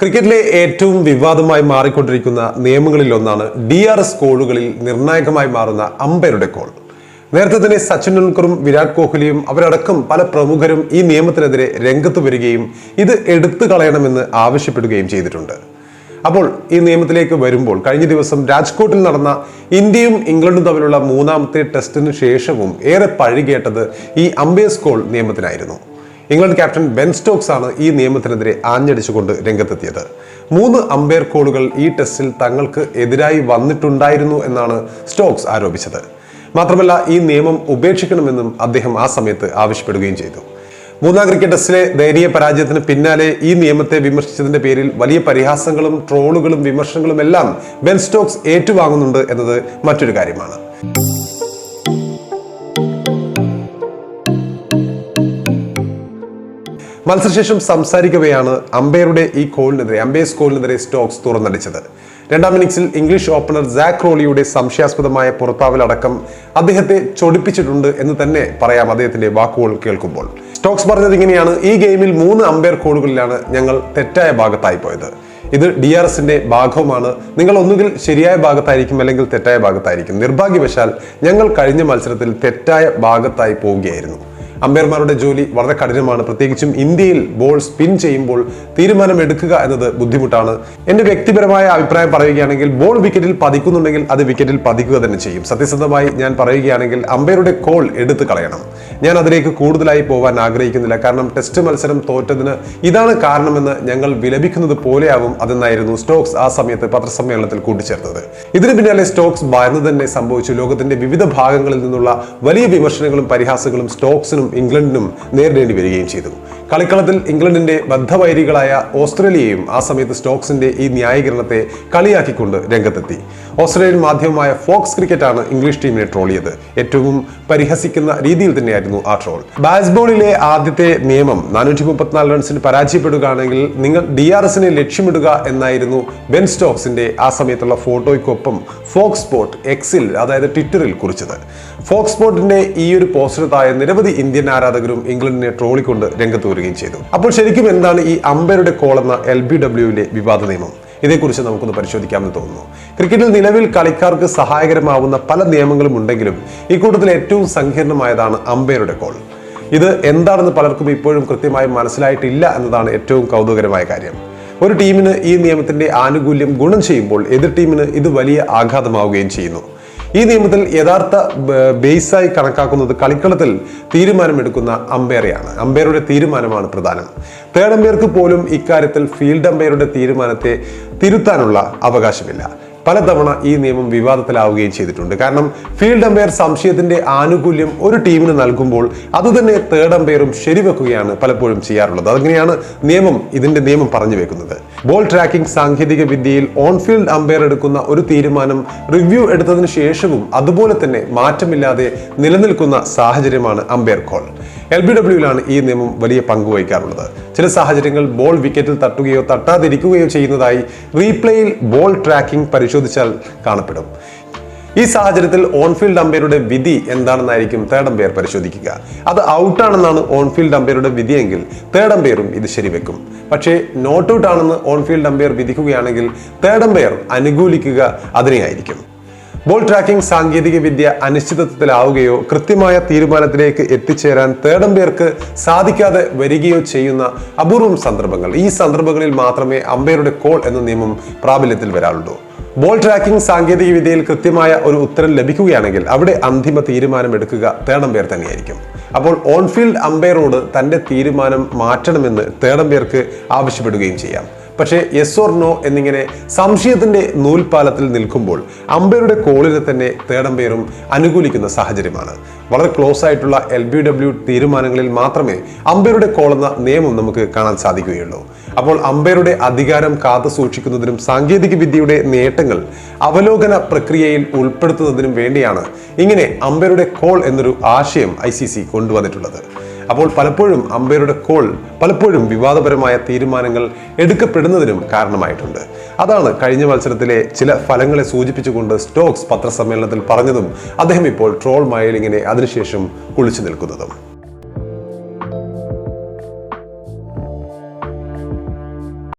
ക്രിക്കറ്റിലെ ഏറ്റവും വിവാദമായി മാറിക്കൊണ്ടിരിക്കുന്ന നിയമങ്ങളിൽ ഒന്നാണ് ഡി ആർ എസ് കോളുകളിൽ നിർണായകമായി മാറുന്ന അമ്പയറുടെ കോൾ. നേരത്തെ തന്നെ സച്ചിൻ ടെണ്ടുൽക്കറും വിരാട് കോഹ്ലിയും അവരടക്കം പല പ്രമുഖരും ഈ നിയമത്തിനെതിരെ രംഗത്ത് വരികയും ഇത് എടുത്തു കളയണമെന്ന് ആവശ്യപ്പെടുകയും ചെയ്തിട്ടുണ്ട്. അപ്പോൾ ഈ നിയമത്തിലേക്ക് വരുമ്പോൾ കഴിഞ്ഞ ദിവസം രാജ്കോട്ടിൽ നടന്ന ഇന്ത്യയും ഇംഗ്ലണ്ടും തമ്മിലുള്ള മൂന്നാമത്തെ ടെസ്റ്റിന് ശേഷവും ഏറെ പഴികേട്ടത് ഈ അമ്പയസ് കോൾ നിയമത്തിനായിരുന്നു. ഇംഗ്ലണ്ട് ക്യാപ്റ്റൻ ബെൻ സ്റ്റോക്സ് ആണ് ഈ നിയമത്തിനെതിരെ ആഞ്ഞടിച്ചുകൊണ്ട് രംഗത്തെത്തിയത്. മൂന്ന് അമ്പയർ കോളുകൾ ഈ ടെസ്റ്റിൽ തങ്ങൾക്ക് എതിരായി വന്നിട്ടുണ്ടായിരുന്നു എന്നാണ് സ്റ്റോക്സ് ആരോപിച്ചത്. മാത്രമല്ല ഈ നിയമം ഉപേക്ഷിക്കണമെന്നും അദ്ദേഹം ആ സമയത്ത് ആവശ്യപ്പെടുകയും ചെയ്തു. മൂന്നാം ക്രിക്കറ്റ് ടെസ്റ്റിലെ ദയനീയ പരാജയത്തിന് പിന്നാലെ ഈ നിയമത്തെ വിമർശിച്ചതിന്റെ പേരിൽ വലിയ പരിഹാസങ്ങളും ട്രോളുകളും വിമർശനങ്ങളും എല്ലാം ബെൻ സ്റ്റോക്സ് ഏറ്റുവാങ്ങുന്നുണ്ട് എന്നത് മറ്റൊരു കാര്യമാണ്. മത്സരശേഷം സംസാരിക്കവെയാണ് അമ്പയറുടെ ഈ കോളിനെതിരെ അമ്പയേഴ്സ് കോളിനെതിരെ സ്റ്റോക്സ് തുറന്നടിച്ചത്. രണ്ടാം ഇന്നിംഗ്സിൽ ഇംഗ്ലീഷ് ഓപ്പണർ സാക് റോളിയുടെ സംശയാസ്പദമായ പുറത്താവലടക്കം അദ്ദേഹത്തെ ചൊടിപ്പിച്ചിട്ടുണ്ട് എന്ന് തന്നെ പറയാം അദ്ദേഹത്തിന്റെ വാക്കുകൾ കേൾക്കുമ്പോൾ. സ്റ്റോക്സ് പറഞ്ഞത് ഇങ്ങനെയാണ് ഈ ഗെയിമിൽ മൂന്ന് അമ്പയർ കോളുകളിലാണ് ഞങ്ങൾ തെറ്റായ ഭാഗത്തായി പോയത്. ഇത് ഡി ആർ എസിന്റെ ഭാഗവുമാണ്. നിങ്ങൾ ഒന്നുകിൽ ശരിയായ ഭാഗത്തായിരിക്കും അല്ലെങ്കിൽ തെറ്റായ ഭാഗത്തായിരിക്കും. നിർഭാഗ്യവശാൽ ഞങ്ങൾ കഴിഞ്ഞ മത്സരത്തിൽ തെറ്റായ ഭാഗത്തായി പോവുകയായിരുന്നു. അമ്പയർമാരുടെ ജോലി വളരെ കഠിനമാണ്. പ്രത്യേകിച്ചും ഇന്ത്യയിൽ ബോൾ സ്പിൻ ചെയ്യുമ്പോൾ തീരുമാനം എടുക്കുക എന്നത് ബുദ്ധിമുട്ടാണ്. എന്റെ വ്യക്തിപരമായ അഭിപ്രായം പറയുകയാണെങ്കിൽ ബോൾ വിക്കറ്റിൽ പതിക്കുന്നുണ്ടെങ്കിൽ അത് വിക്കറ്റിൽ പതിക്കുക തന്നെ ചെയ്യും. സത്യസന്ധമായി ഞാൻ പറയുകയാണെങ്കിൽ അമ്പയറുടെ കോൾ എടുത്തു കളയണം. ഞാൻ അതിലേക്ക് കൂടുതലായി പോകാൻ ആഗ്രഹിക്കുന്നില്ല. കാരണം ടെസ്റ്റ് മത്സരം തോറ്റതിന് ഇതാണ് കാരണമെന്ന് ഞങ്ങൾ വിലപിക്കുന്നത് പോലെയാവും അതെന്നായിരുന്നു സ്റ്റോക്സ് ആ സമയത്ത് പത്രസമ്മേളനത്തിൽ കൂട്ടിച്ചേർത്തത്. ഇതിനു പിന്നാലെ സ്റ്റോക്സ് ഭയന്ന് തന്നെ സംഭവിച്ചു. ലോകത്തിന്റെ വിവിധ ഭാഗങ്ങളിൽ നിന്നുള്ള വലിയ വിമർശനങ്ങളും പരിഹാസങ്ങളും സ്റ്റോക്സിനും ഇംഗ്ലണ്ടിനും നേരിടേണ്ടി വരികയും ചെയ്തു. കളിക്കളത്തിൽ ഇംഗ്ലണ്ടിന്റെ ബദ്ധവൈരികളായ ഓസ്ട്രേലിയയും ആ സമയത്ത് സ്റ്റോക്സിന്റെ ഈ ന്യായീകരണത്തെ കളിയാക്കിക്കൊണ്ട് രംഗത്തെത്തി. ഓസ്ട്രേലിയൻ മാധ്യമമായ ഫോക്സ് ക്രിക്കറ്റാണ് ഇംഗ്ലീഷ് ടീമിനെ ട്രോൾ ചെയ്ത് ഏറ്റവും പരിഹസിക്കുന്ന രീതിയിൽ തന്നെയായിരുന്നു ആ ട്രോൾ. ബാസ്ബോളിലെ ആദ്യത്തെ നിയമം നാനൂറ്റി മുപ്പത്തിനാല് റൺസിന് പരാജയപ്പെടുകയാണെങ്കിൽ നിങ്ങൾ ഡി ആർ എസിനെ ലക്ഷ്യമിടുക എന്നായിരുന്നു ബെൻ സ്റ്റോക്സിന്റെ ആ സമയത്തുള്ള ഫോട്ടോയ്ക്കൊപ്പം ഫോക്സ് സ്പോർട്ട് എക്സിൽ അതായത് ട്വിറ്ററിൽ കുറിച്ചത്. ഫോക്സ് സ്പോർട്ടിന്റെ ഈ ഒരു പോസ്റ്റർ താഴെ നിരവധി ഇന്ത്യൻ ആരാധകരും ഇംഗ്ലണ്ടിനെ ട്രോളിക്കൊണ്ട് രംഗത്ത് വരികയും ചെയ്തു. അപ്പോൾ ശരിക്കും എന്താണ് ഈ അമ്പയറുടെ കോൾ എന്ന എൽ ബി ഡബ്ല്യുവിലെ വിവാദ നിയമം? ഇതേക്കുറിച്ച് നമുക്കൊന്ന് പരിശോധിക്കാമെന്ന് തോന്നുന്നു. ക്രിക്കറ്റിൽ നിലവിൽ കളിക്കാർക്ക് സഹായകരമാവുന്ന പല നിയമങ്ങളും ഉണ്ടെങ്കിലും ഇക്കൂട്ടത്തിൽ ഏറ്റവും സങ്കീർണമായതാണ് അമ്പയറുടെ കോൾ. ഇത് എന്താണെന്ന് പലർക്കും ഇപ്പോഴും കൃത്യമായി മനസ്സിലായിട്ടില്ല എന്നതാണ് ഏറ്റവും കൗതുകരമായ കാര്യം. ഒരു ടീമിന് ഈ നിയമത്തിന്റെ ആനുകൂല്യം ഗുണം ചെയ്യുമ്പോൾ എതിർ ടീമിന് ഇത് വലിയ ആഘാതമാവുകയും ചെയ്യുന്നു. ഈ നിയമത്തിൽ യഥാർത്ഥ ബേസായി കണക്കാക്കുന്നത് കളിക്കളത്തിൽ തീരുമാനമെടുക്കുന്ന അമ്പയറെയാണ്. അമ്പയറുടെ തീരുമാനമാണ് പ്രധാനം. തേർഡ് അമ്പയർക്ക് പോലും ഇക്കാര്യത്തിൽ ഫീൽഡ് അമ്പയറുടെ തീരുമാനത്തെ തിരുത്താനുള്ള അവകാശമില്ല. പലതവണ ഈ നിയമം വിവാദത്തിലാവുകയും ചെയ്തിട്ടുണ്ട്. കാരണം ഫീൽഡ് അമ്പയർ സംശയത്തിന്റെ ആനുകൂല്യം ഒരു ടീമിന് നൽകുമ്പോൾ അതുതന്നെ തേർഡ് അമ്പയറും ശരിവെക്കുകയാണ് പലപ്പോഴും ചെയ്യാറുള്ളത്. അതങ്ങനെയാണ് നിയമം ഇതിന്റെ നിയമം പറഞ്ഞു വെക്കുന്നത്. ബോൾ ട്രാക്കിംഗ് സാങ്കേതിക വിദ്യയിൽ ഓൺ ഫീൽഡ് അമ്പയർ എടുക്കുന്ന ഒരു തീരുമാനം റിവ്യൂ എടുത്തതിന് ശേഷവും അതുപോലെ തന്നെ മാറ്റമില്ലാതെ നിലനിൽക്കുന്ന സാഹചര്യമാണ് അമ്പയർ കോൾ എൽ ബി ഡബ്ല്യുവിലാണ് ഈ നിയമം വലിയ പങ്ക് വഹിക്കാറുള്ളത്. ചില സാഹചര്യങ്ങൾ ബോൾ വിക്കറ്റിൽ തട്ടുകയോ തട്ടാതിരിക്കുകയോ ചെയ്യുന്നതായി റീപ്ലേയിൽ ബോൾ ട്രാക്കിംഗ് പരിശോധിച്ചാൽ കാണപ്പെടും. ഈ സാഹചര്യത്തിൽ ഓൺഫീൽഡ് അമ്പയറുടെ വിധി എന്താണെന്നായിരിക്കും തേർഡ് അമ്പയർ പരിശോധിക്കുക. അത് ഔട്ടാണെന്നാണ് ഓൺഫീൽഡ് അമ്പയറുടെ വിധിയെങ്കിൽ തേർഡ് അമ്പയറും ഇത് ശരിവെക്കും. പക്ഷേ നോട്ട് ഔട്ട് ആണെന്ന് ഓൺഫീൽഡ് അമ്പയർ വിധിക്കുകയാണെങ്കിൽ തേർഡ് അമ്പയർ അനുകൂലിക്കുക അതിനെയായിരിക്കും. ബോൾ ട്രാക്കിംഗ് സാങ്കേതിക വിദ്യ അനിശ്ചിതത്വത്തിലാവുകയോ കൃത്യമായ തീരുമാനത്തിലേക്ക് എത്തിച്ചേരാൻ തേർഡ് അമ്പയർക്ക് സാധിക്കാതെ വരികയോ ചെയ്യുന്ന അപൂർവം സന്ദർഭങ്ങൾ. ഈ സന്ദർഭങ്ങളിൽ മാത്രമേ അമ്പയറുടെ കോൾ എന്ന നിയമം പ്രാബല്യത്തിൽ വരാറുള്ളൂ. ബോൾ ട്രാക്കിംഗ് സാങ്കേതിക വിദ്യയിൽ കൃത്യമായ ഒരു ഉത്തരം ലഭിക്കുകയാണെങ്കിൽ അവിടെ അന്തിമ തീരുമാനം എടുക്കുക അമ്പയർ തന്നെയായിരിക്കും. അപ്പോൾ ഓൺഫീൽഡ് അമ്പയറോട് തന്റെ തീരുമാനം മാറ്റണമെന്ന് തേർഡ് അമ്പയർക്ക് ആവശ്യപ്പെടുകയും ചെയ്യാം. പക്ഷേ യെസ് ഓർ നോ എന്നിങ്ങനെ സംശയത്തിന്റെ നൂൽപാലത്തിൽ നിൽക്കുമ്പോൾ അമ്പയറുടെ കോളിനെ തന്നെ തേടമ്പേറും അനുകൂലിക്കുന്ന സാഹചര്യമാണ്. വളരെ ക്ലോസ് ആയിട്ടുള്ള എൽ ബി ഡബ്ല്യു തീരുമാനങ്ങളിൽ മാത്രമേ അമ്പയറുടെ കോൾ എന്ന നിയമം നമുക്ക് കാണാൻ സാധിക്കുകയുള്ളൂ. അപ്പോൾ അമ്പയറുടെ അധികാരം കാത്തു സൂക്ഷിക്കുന്നതിനും സാങ്കേതിക വിദ്യയുടെ നേട്ടങ്ങൾ അവലോകന പ്രക്രിയയിൽ ഉൾപ്പെടുത്തുന്നതിനും വേണ്ടിയാണ് ഇങ്ങനെ അമ്പയറുടെ കോൾ എന്നൊരു ആശയം ഐ കൊണ്ടുവന്നിട്ടുള്ളത്. അപ്പോൾ പലപ്പോഴും അമ്പയറുടെ കോൾ പലപ്പോഴും വിവാദപരമായ തീരുമാനങ്ങൾ എടുക്കപ്പെടുന്നതിനും കാരണമായിട്ടുണ്ട്. അതാണ് കഴിഞ്ഞ മത്സരത്തിലെ ചില ഫലങ്ങളെ സൂചിപ്പിച്ചുകൊണ്ട് സ്റ്റോക്സ് പത്രസമ്മേളനത്തിൽ പറഞ്ഞതും അദ്ദേഹം ഇപ്പോൾ ട്രോൾ മയലിങ്ങിനെ അതിനുശേഷം കുളിച്ചു നിൽക്കുന്നതും.